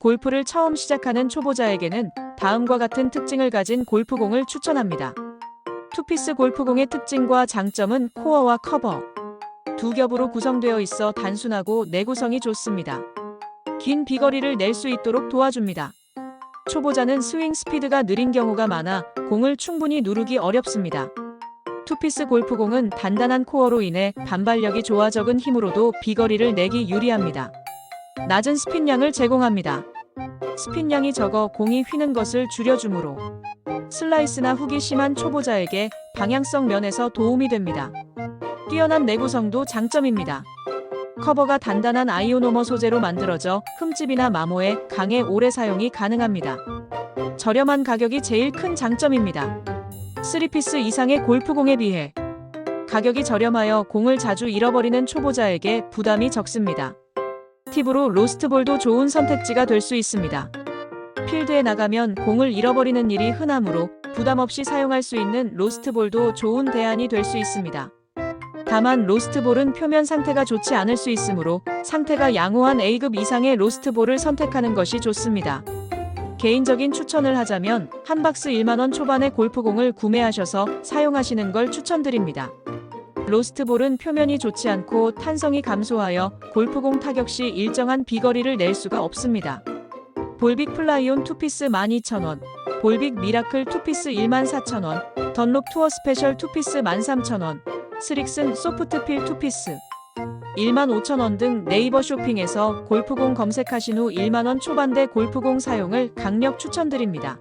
골프를 처음 시작하는 초보자에게는 다음과 같은 특징을 가진 골프공을 추천합니다. 투피스 골프공의 특징과 장점은 코어와 커버. 두 겹으로 구성되어 있어 단순하고 내구성이 좋습니다. 긴 비거리를 낼 수 있도록 도와줍니다. 초보자는 스윙 스피드가 느린 경우가 많아 공을 충분히 누르기 어렵습니다. 투피스 골프공은 단단한 코어로 인해 반발력이 좋아 적은 힘으로도 비거리를 내기 유리합니다. 낮은 스핀량을 제공합니다. 스핀량이 적어 공이 휘는 것을 줄여주므로 슬라이스나 훅이 심한 초보자에게 방향성 면에서 도움이 됩니다. 뛰어난 내구성도 장점입니다. 커버가 단단한 아이오노머 소재로 만들어져 흠집이나 마모에 강해 오래 사용이 가능합니다. 저렴한 가격이 제일 큰 장점입니다. 3피스 이상의 골프공에 비해 가격이 저렴하여 공을 자주 잃어버리는 초보자에게 부담이 적습니다. 팁으로 로스트볼도 좋은 선택지가 될 수 있습니다. 필드에 나가면 공을 잃어버리는 일이 흔하므로 부담 없이 사용할 수 있는 로스트볼도 좋은 대안이 될 수 있습니다. 다만 로스트볼은 표면 상태가 좋지 않을 수 있으므로 상태가 양호한 A급 이상의 로스트볼을 선택하는 것이 좋습니다. 개인적인 추천을 하자면 한 박스 1만원 초반의 골프공을 구매하셔서 사용하시는 걸 추천드립니다. 로스트볼은 표면이 좋지 않고 탄성이 감소하여 골프공 타격 시 일정한 비거리를 낼 수가 없습니다. 볼빅 플라이온 투피스 12,000원, 볼빅 미라클 투피스 14,000원, 던롭 투어 스페셜 투피스 13,000원, 스릭슨 소프트필 투피스 15,000원 등 네이버 쇼핑에서 골프공 검색하신 후 1만원 초반대 골프공 사용을 강력 추천드립니다.